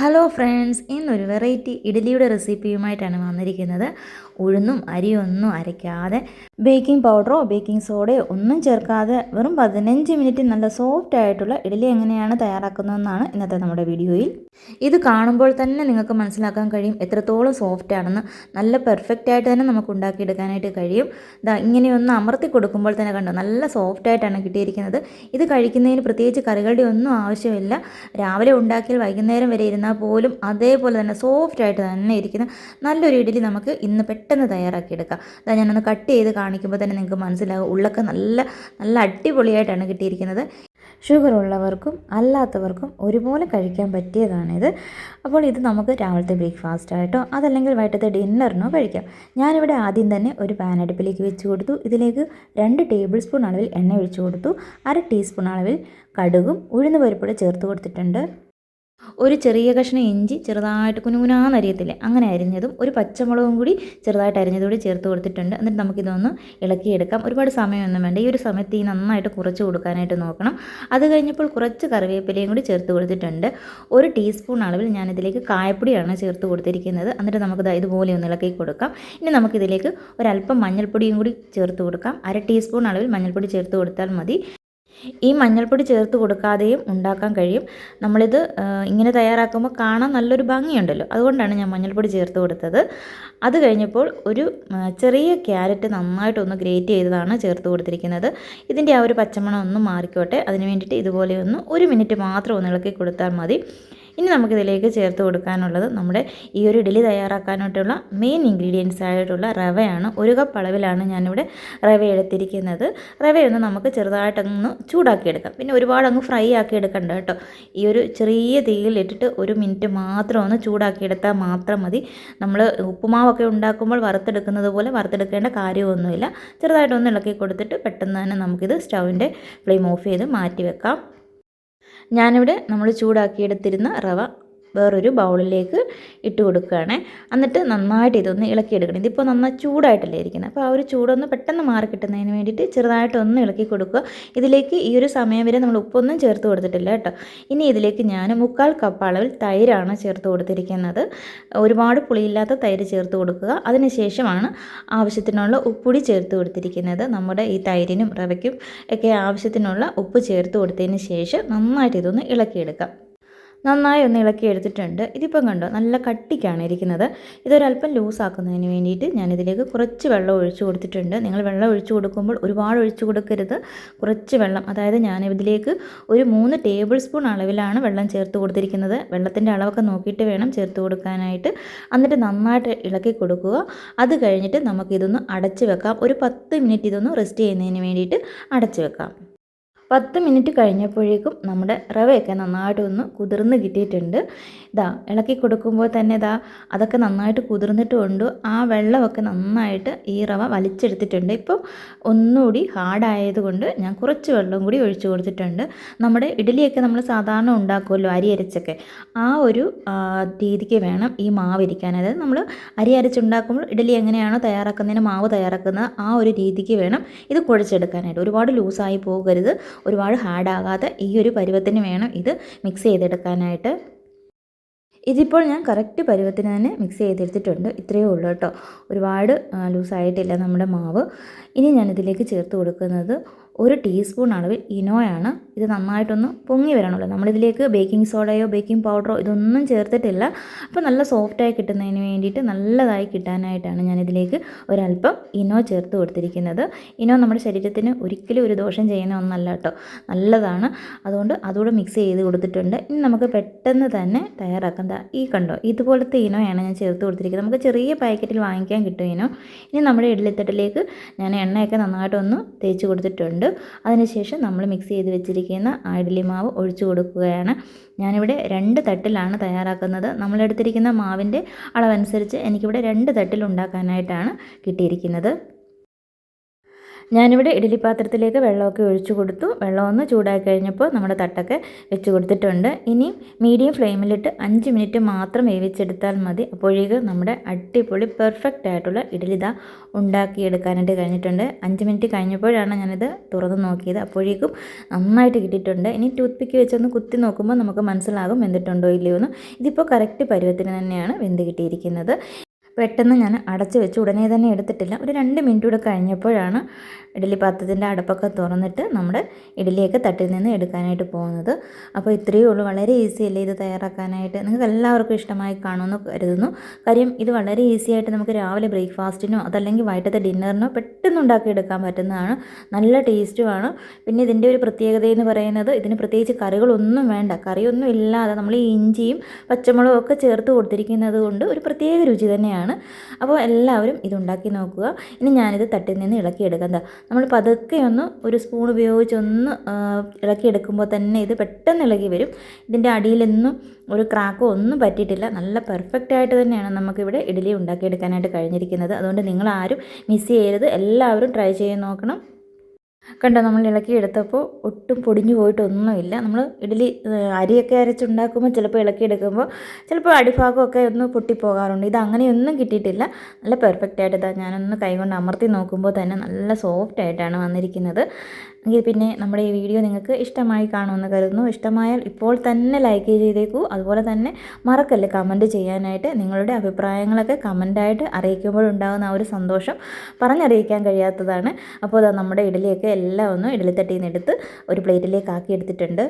Hello friends ഇന്നൊരു variety ഇഡ്ഡലിയുടെ റെസിപ്പിയുമായിട്ടാണ് വന്നിരിക്കുന്നത്. ഉഴുന്നും അരിയൊന്നും അരയ്ക്കാതെ ബേക്കിംഗ് പൗഡറോ ബേക്കിംഗ് സോഡയോ ഒന്നും ചേർക്കാതെ വെറും പതിനഞ്ച് മിനിറ്റ് നല്ല സോഫ്റ്റ് ആയിട്ടുള്ള ഇഡ്ഡലി എങ്ങനെയാണ് തയ്യാറാക്കുന്നതെന്നാണ് ഇന്നത്തെ നമ്മുടെ വീഡിയോയിൽ. ഇത് കാണുമ്പോൾ തന്നെ നിങ്ങൾക്ക് മനസ്സിലാക്കാൻ കഴിയും എത്രത്തോളം സോഫ്റ്റ് ആണെന്ന്. നല്ല പെർഫെക്റ്റ് ആയിട്ട് തന്നെ നമുക്ക് ഉണ്ടാക്കിയെടുക്കാനായിട്ട് കഴിയും. ഇതാ ഇങ്ങനെയൊന്ന് അമർത്തി കൊടുക്കുമ്പോൾ തന്നെ കണ്ടു നല്ല സോഫ്റ്റ് ആയിട്ടാണ് കിട്ടിയിരിക്കുന്നത്. ഇത് കഴിക്കുന്നതിന് പ്രത്യേകിച്ച് കറികളുടെ ഒന്നും ആവശ്യമില്ല. രാവിലെ ഉണ്ടാക്കിയാൽ വൈകുന്നേരം വരെ ഇരുന്നാൽ പോലും അതേപോലെ തന്നെ സോഫ്റ്റ് ആയിട്ട് തന്നെ ഇരിക്കുന്ന നല്ലൊരു ഇഡ്ഡലി നമുക്ക് ഇന്ന് പെട്ടെന്ന് തയ്യാറാക്കിയെടുക്കാം അതാ ഞാനൊന്ന് കട്ട് ചെയ്ത് കാണിക്കുമ്പോൾ തന്നെ നിങ്ങൾക്ക് മനസ്സിലാകും ഉള്ളൊക്കെ നല്ല നല്ല അടിപൊളിയായിട്ടാണ് കിട്ടിയിരിക്കുന്നത്. ഷുഗർ ഉള്ളവർക്കും അല്ലാത്തവർക്കും ഒരുപോലെ കഴിക്കാൻ പറ്റിയതാണിത്. അപ്പോൾ ഇത് നമുക്ക് രാവിലത്തെ ബ്രേക്ക്ഫാസ്റ്റ് ആയിട്ടോ അതല്ലെങ്കിൽ വൈകിട്ടത്തെ ഡിന്നറിനോ കഴിക്കാം. ഞാനിവിടെ ആദ്യം തന്നെ ഒരു പാൻ അടുപ്പിലേക്ക് വെച്ച് കൊടുത്തു. ഇതിലേക്ക് രണ്ട് ടേബിൾ സ്പൂൺ അളവിൽ എണ്ണ ഒഴിച്ചു കൊടുത്തു. അര ടീസ്പൂൺ അളവിൽ കടുകും ഉഴുന്ന് പരിപ്പൂടെ ചേർത്ത് കൊടുത്തിട്ടുണ്ട്. ഒരു ചെറിയ കഷ്ണം ഇഞ്ചി ചെറുതായിട്ട് കുനുകുനാന്നരിയത്തില്ലേ അങ്ങനെ അരിഞ്ഞതും ഒരു പച്ചമുളകും കൂടി ചെറുതായിട്ട് അരിഞ്ഞതും കൂടി ചേർത്ത് കൊടുത്തിട്ടുണ്ട്. എന്നിട്ട് നമുക്കിതൊന്ന് ഇളക്കിയെടുക്കാം. ഒരുപാട് സമയമൊന്നും വേണ്ട. ഈ ഒരു സമയത്ത് ഈ നന്നായിട്ട് കുറച്ച് കൊടുക്കാനായിട്ട് നോക്കണം. അത് കഴിഞ്ഞപ്പോൾ കുറച്ച് കറിവേപ്പിലയും കൂടി ചേർത്ത് കൊടുത്തിട്ടുണ്ട്. ഒരു ടീസ്പൂൺ അളവിൽ ഞാനിതിലേക്ക് കായപ്പൊടിയാണ് ചേർത്ത് കൊടുത്തിരിക്കുന്നത്. എന്നിട്ട് നമുക്കിത് ഇതുപോലെ ഒന്ന് ഇളക്കി കൊടുക്കാം. ഇനി നമുക്കിതിലേക്ക് ഒരല്പം മഞ്ഞൾപ്പൊടിയും കൂടി ചേർത്ത് കൊടുക്കാം. അര ടീസ്പൂൺ അളവിൽ മഞ്ഞൾപ്പൊടി ചേർത്ത് കൊടുത്താൽ മതി. ഈ മഞ്ഞൾപ്പൊടി ചേർത്ത് കൊടുക്കാതെയും ഉണ്ടാക്കാൻ കഴിയും. നമ്മളിത് ഇങ്ങനെ തയ്യാറാക്കുമ്പോൾ കാണാൻ നല്ലൊരു ഭംഗിയുണ്ടല്ലോ. അതുകൊണ്ടാണ് ഞാൻ മഞ്ഞൾപ്പൊടി ചേർത്ത് കൊടുത്തത്. അത് കഴിഞ്ഞപ്പോൾ ഒരു ചെറിയ ക്യാരറ്റ് നന്നായിട്ടൊന്ന് ഗ്രേറ്റ് ചെയ്തതാണ് ചേർത്ത് കൊടുത്തിരിക്കുന്നത്. ഇതിന്റെ ആ ഒരു പച്ചമണം ഒന്ന് മാറിക്കോട്ടെ. അതിന് വേണ്ടിയിട്ട് ഇതുപോലെ ഒന്ന് ഒരു മിനിറ്റ് മാത്രം ഒന്ന് ഇളക്കി കൊടുത്താൽ മതി. ഇനി നമുക്കിതിലേക്ക് ചേർത്ത് കൊടുക്കാനുള്ളത് നമ്മുടെ ഈ ഒരു ഇഡ്ഡലി തയ്യാറാക്കാനായിട്ടുള്ള മെയിൻ ഇൻഗ്രീഡിയൻസ് ആയിട്ടുള്ള റവയാണ്. ഒരു കപ്പ് അളവിലാണ് ഞാനിവിടെ റവ എടുത്തിരിക്കുന്നത്. റവയൊന്ന് നമുക്ക് ചെറുതായിട്ടങ്ങ് ചൂടാക്കിയെടുക്കാം. പിന്നെ ഒരുപാട് അങ്ങ് ഫ്രൈ ആക്കി എടുക്കണ്ട കേട്ടോ. ഈ ഒരു ചെറിയ തീയിലിട്ടിട്ട് ഒരു മിനിറ്റ് മാത്രം ഒന്ന് ചൂടാക്കിയെടുത്താൽ മാത്രം മതി. നമ്മൾ ഉപ്പുമാവൊക്കെ ഉണ്ടാക്കുമ്പോൾ വറുത്തെടുക്കുന്നത് പോലെ വറുത്തെടുക്കേണ്ട കാര്യമൊന്നുമില്ല. ചെറുതായിട്ടൊന്ന് ഇളക്കി കൊടുത്തിട്ട് പെട്ടെന്ന് തന്നെ നമുക്കിത് സ്റ്റൗവിന്റെ ഫ്ലെയിം ഓഫ് ചെയ്ത് മാറ്റി വെക്കാം. ഞാനിവിടെ നമ്മൾ ചൂടാക്കിയെടുത്തിരുന്ന റവ വേറൊരു ബൗളിലേക്ക് ഇട്ട് കൊടുക്കുകയാണ്. എന്നിട്ട് നന്നായിട്ട് ഇതൊന്ന് ഇളക്കിയെടുക്കണം. ഇതിപ്പോൾ നന്നായി ചൂടായിട്ടല്ലേ ഇരിക്കുന്നത്. അപ്പോൾ ആ ഒരു ചൂടൊന്ന് പെട്ടെന്ന് മാറി കിട്ടുന്നതിന് വേണ്ടിയിട്ട് ചെറുതായിട്ടൊന്ന് ഇളക്കി കൊടുക്കുക. ഇതിലേക്ക് ഈ ഒരു സമയം വരെ നമ്മൾ ഉപ്പൊന്നും ചേർത്ത് കൊടുത്തിട്ടില്ല കേട്ടോ. ഇനി ഇതിലേക്ക് ഞാൻ മുക്കാൽ കപ്പ് അളവിൽ തൈരാണ് ചേർത്ത് കൊടുത്തിരിക്കുന്നത്. ഒരുപാട് പുളിയില്ലാത്ത തൈര് ചേർത്ത് കൊടുക്കുക. അതിനുശേഷമാണ് ആവശ്യത്തിനുള്ള ഉപ്പുടി ചേർത്ത് കൊടുത്തിരിക്കുന്നത്. നമ്മുടെ ഈ തൈരിനും റവയ്ക്കും ഒക്കെ ആവശ്യത്തിനുള്ള ഉപ്പ് ചേർത്ത് കൊടുത്തതിന് ശേഷം നന്നായിട്ട് ഇതൊന്ന് ഇളക്കിയെടുക്കാം. നന്നായി ഒന്ന് ഇളക്കി എടുത്തിട്ടുണ്ട്. ഇതിപ്പം കണ്ടോ നല്ല കട്ടിക്കാണ് ഇരിക്കുന്നത്. ഇതൊരല്പം ലൂസാക്കുന്നതിന് വേണ്ടിയിട്ട് ഞാനിതിലേക്ക് കുറച്ച് വെള്ളം ഒഴിച്ചു കൊടുത്തിട്ടുണ്ട്. നിങ്ങൾ വെള്ളം ഒഴിച്ചു കൊടുക്കുമ്പോൾ ഒരുപാട് ഒഴിച്ചു കൊടുക്കരുത്. കുറച്ച് വെള്ളം അതായത് ഞാൻ ഇതിലേക്ക് ഒരു മൂന്ന് ടേബിൾ സ്പൂൺ അളവിലാണ് വെള്ളം ചേർത്ത് കൊടുത്തിരിക്കുന്നത്. വെള്ളത്തിന്റെ അളവൊക്കെ നോക്കിയിട്ട് വേണം ചേർത്ത് കൊടുക്കാനായിട്ട്. എന്നിട്ട് നന്നായിട്ട് ഇളക്കി കൊടുക്കുക. അത് കഴിഞ്ഞിട്ട് നമുക്കിതൊന്ന് അടച്ച് വെക്കാം. ഒരു പത്ത് മിനിറ്റ് ഇതൊന്ന് റെസ്റ്റ് ചെയ്യുന്നതിന് വേണ്ടിയിട്ട് അടച്ച് വെക്കാം. പത്ത് മിനിറ്റ് കഴിഞ്ഞപ്പോഴേക്കും നമ്മുടെ റവയൊക്കെ നന്നായിട്ട് ഒന്ന് കുതിർന്ന് കിട്ടിയിട്ടുണ്ട്. ഇതാ ഇളക്കി കൊടുക്കുമ്പോൾ തന്നെ ഇതാ അതൊക്കെ നന്നായിട്ട് കുതിർന്നിട്ടുമുണ്ട്. ആ വെള്ളമൊക്കെ നന്നായിട്ട് ഈ റവ വലിച്ചെടുത്തിട്ടുണ്ട്. ഇപ്പോൾ ഒന്നുകൂടി ഹാർഡായതുകൊണ്ട് ഞാൻ കുറച്ച് വെള്ളം കൂടി ഒഴിച്ചു കൊടുത്തിട്ടുണ്ട്. നമ്മുടെ ഇഡലിയൊക്കെ നമ്മൾ സാധാരണ ഉണ്ടാക്കുമല്ലോ അരി അരച്ചൊക്കെ ആ ഒരു രീതിക്ക് വേണം ഈ മാവ് ഇരിക്കാൻ അതായത് നമ്മൾ അരി അരച്ചുണ്ടാക്കുമ്പോൾ ഇഡലി എങ്ങനെയാണോ തയ്യാറാക്കുന്നതിന് മാവ് തയ്യാറാക്കുന്നത് ആ ഒരു രീതിക്ക് വേണം ഇത് കുഴച്ചെടുക്കാനായിട്ട്. ഒരുപാട് ലൂസായി പോകരുത്. ഒരുപാട് ഹാർഡാകാതെ ഈ ഒരു പരുവത്തിന് വേണം ഇത് മിക്സ് ചെയ്തെടുക്കാനായിട്ട്. ഇതിപ്പോൾ ഞാൻ കറക്റ്റ് പരുവത്തിന് തന്നെ മിക്സ് ചെയ്തെടുത്തിട്ടുണ്ട്. ഇത്രയേ ഉള്ളൂ കേട്ടോ. ഒരുപാട് ലൂസായിട്ടില്ല നമ്മുടെ മാവ്. ഇനി ഞാനിതിലേക്ക് ചേർത്ത് കൊടുക്കുന്നത് ഒരു ടീസ്പൂൺ അളവിൽ ഇനോയാണ് ഇത് നന്നായിട്ടൊന്ന് പൊങ്ങി വരണമല്ലോ നമ്മളിതിലേക്ക് ബേക്കിംഗ് സോഡയോ ബേക്കിംഗ് പൗഡറോ ഇതൊന്നും ചേർത്തിട്ടില്ല. അപ്പോൾ നല്ല സോഫ്റ്റായി കിട്ടുന്നതിന് വേണ്ടിയിട്ട് നല്ലതായി കിട്ടാനായിട്ടാണ് ഞാനിതിലേക്ക് ഒരല്പം ഇനോ ചേർത്ത് കൊടുത്തിരിക്കുന്നത്. ഇനോ നമ്മുടെ ശരീരത്തിന് ഒരിക്കലും ഒരു ദോഷം ചെയ്യുന്ന ഒന്നല്ല കേട്ടോ. നല്ലതാണ്. അതുകൊണ്ട് അതുകൂടെ മിക്സ് ചെയ്ത് കൊടുത്തിട്ടുണ്ട്. ഇനി നമുക്ക് പെട്ടെന്ന് തന്നെ തയ്യാറാക്കാം. ഈ കണ്ടോ ഇതുപോലത്തെ ഇനോയാണ് ഞാൻ ചേർത്ത് കൊടുത്തിരിക്കുന്നത്. നമുക്ക് ചെറിയ പാക്കറ്റിൽ വാങ്ങിക്കാൻ കിട്ടും ഇനോ. ഇനി നമ്മുടെ ഇഡ്ലിത്തട്ടിലേക്ക് ഞാൻ എണ്ണയൊക്കെ നന്നായിട്ടൊന്ന് തേച്ച് കൊടുത്തിട്ടുണ്ട്. അതിനുശേഷം നമ്മൾ മിക്സ് ചെയ്ത് വെച്ചിരിക്കുന്ന ആ മാവ് ഒഴിച്ചു കൊടുക്കുകയാണ്. ഞാനിവിടെ രണ്ട് തട്ടിലാണ് തയ്യാറാക്കുന്നത്. നമ്മളെടുത്തിരിക്കുന്ന മാവിന്റെ അളവനുസരിച്ച് എനിക്കിവിടെ രണ്ട് തട്ടിൽ ഉണ്ടാക്കാനായിട്ടാണ് കിട്ടിയിരിക്കുന്നത്. ഞാനിവിടെ ഇഡ്ഡലി പാത്രത്തിലേക്ക് വെള്ളമൊക്കെ ഒഴിച്ചു കൊടുത്തു. വെള്ളം ഒന്ന് ചൂടാക്കി കഴിഞ്ഞപ്പോൾ നമ്മുടെ തട്ടൊക്കെ വെച്ച് കൊടുത്തിട്ടുണ്ട്. ഇനി മീഡിയം ഫ്ലെയിമിലിട്ട് അഞ്ച് മിനിറ്റ് മാത്രം വേവിച്ചെടുത്താൽ മതി. അപ്പോഴേക്ക് നമ്മുടെ അടിപൊളി പെർഫെക്റ്റ് ആയിട്ടുള്ള ഇഡ്ഡലി ഇതാ ഉണ്ടാക്കിയെടുക്കാനായിട്ട് കഴിഞ്ഞിട്ടുണ്ട്. അഞ്ച് മിനിറ്റ് കഴിഞ്ഞപ്പോഴാണ് ഞാനിത് തുറന്ന് നോക്കിയത്. അപ്പോഴേക്കും നന്നായിട്ട് കിട്ടിയിട്ടുണ്ട്. ഇനി ടൂത്ത് പിക്ക് വെച്ചൊന്ന് കുത്തി നോക്കുമ്പോൾ നമുക്ക് മനസ്സിലാകും വെന്തിട്ടുണ്ടോ ഇല്ലയോ എന്ന് ഇതിപ്പോൾ കറക്റ്റ് പരുവത്തിന് തന്നെയാണ് വെന്ത് കിട്ടിയിരിക്കുന്നത്. പെട്ടെന്ന് ഞാൻ അടച്ച് വെച്ച് ഉടനെ തന്നെ എടുത്തിട്ടില്ല. ഒരു രണ്ട് മിനിറ്റ് കൂടെ കഴിഞ്ഞപ്പോഴാണ് ഇഡലി പാത്രത്തിന്റെ അടപ്പൊക്കെ തുറന്നിട്ട് നമ്മുടെ ഇഡലിയൊക്കെ തട്ടിൽ നിന്ന് എടുക്കാനായിട്ട് പോകുന്നത്. അപ്പോൾ ഇത്രയേ ഉള്ളൂ. വളരെ ഈസി അല്ലേ ഇത് തയ്യാറാക്കാനായിട്ട്? നിങ്ങൾക്ക് എല്ലാവർക്കും ഇഷ്ടമായി കാണുമെന്ന് കരുതുന്നു. കാര്യം ഇത് വളരെ ഈസി ആയിട്ട് നമുക്ക് രാവിലെ ബ്രേക്ക്ഫാസ്റ്റിനോ അതല്ലെങ്കിൽ വൈകിട്ടത്തെ ഡിന്നറിനോ പെട്ടെന്ന് ഉണ്ടാക്കിയെടുക്കാൻ പറ്റുന്നതാണ്. നല്ല ടേസ്റ്റുമാണ് പിന്നെ ഇതിന്റെ ഒരു പ്രത്യേകത എന്ന് പറയുന്നത് ഇതിന് പ്രത്യേകിച്ച് കറികളൊന്നും വേണ്ട. കറിയൊന്നും ഇല്ലാതെ നമ്മൾ ഈ ഇഞ്ചിയും പച്ചമുളകും ഒക്കെ ചേർത്ത് കൊടുത്തിരിക്കുന്നത് കൊണ്ട് ഒരു പ്രത്യേക രുചി തന്നെയാണ്. അപ്പോൾ എല്ലാവരും ഇതുണ്ടാക്കി നോക്കുക. ഇനി ഞാനിത് തട്ടിൽ നിന്ന് ഇളക്കിയെടുക്കാം നമ്മൾ പതുക്കെ ഒന്ന് ഒരു സ്പൂൺ ഉപയോഗിച്ചൊന്ന് ഇളക്കിയെടുക്കുമ്പോൾ തന്നെ ഇത് പെട്ടെന്ന് ഇളകി വരും. ഇതിന്റെ അടിയിലൊന്നും ഒരു ക്രാക്കോ ഒന്നും പറ്റിയിട്ടില്ല. നല്ല പെർഫെക്റ്റ് ആയിട്ട് തന്നെയാണ് നമുക്കിവിടെ ഇഡലി ഉണ്ടാക്കിയെടുക്കാനായിട്ട് കഴിഞ്ഞിരിക്കുന്നത്. അതുകൊണ്ട് നിങ്ങളാരും മിസ് ചെയ്യരുത്. എല്ലാവരും ട്രൈ ചെയ്ത് നോക്കണം. കണ്ടോ നമ്മൾ ഇളക്കി എടുത്തപ്പോൾ ഒട്ടും പൊടിഞ്ഞു പോയിട്ടൊന്നുമില്ല. നമ്മൾ ഇഡലി അരിയൊക്കെ അരച്ചുണ്ടാക്കുമ്പോൾ ചിലപ്പോൾ ഇളക്കി എടുക്കുമ്പോൾ ചിലപ്പോൾ അടിഭാഗമൊക്കെ ഒന്ന് പൊട്ടിപ്പോകാറുണ്ട്. ഇത് അങ്ങനെയൊന്നും കിട്ടിയിട്ടില്ല. നല്ല പെർഫെക്റ്റ് ആയിട്ട് ഞാനൊന്ന് കൈകൊണ്ട് അമർത്തി നോക്കുമ്പോൾ തന്നെ നല്ല സോഫ്റ്റ് ആയിട്ടാണ് വന്നിരിക്കുന്നത്. എങ്കിൽ പിന്നെ നമ്മുടെ ഈ വീഡിയോ നിങ്ങൾക്ക് ഇഷ്ടമായി കാണുമെന്ന് കരുതുന്നു. ഇഷ്ടമായാൽ ഇപ്പോൾ തന്നെ ലൈക്ക് ചെയ്തേക്കൂ. അതുപോലെ തന്നെ മറക്കല്ല് കമന്റ് ചെയ്യാനായിട്ട്? നിങ്ങളുടെ അഭിപ്രായങ്ങളൊക്കെ കമന്റായിട്ട് അറിയിക്കുമ്പോഴുണ്ടാകുന്ന ആ ഒരു സന്തോഷം പറഞ്ഞറിയിക്കാൻ കഴിയാത്തതാണ്. അപ്പോൾ നമ്മുടെ ഇഡലിയൊക്കെ എല്ലാം ഒന്ന് ഇഡലിത്തട്ടിയിൽ നിന്ന് എടുത്ത് ഒരു പ്ലേറ്റിലേക്ക് ആക്കി എടുത്തിട്ടുണ്ട്.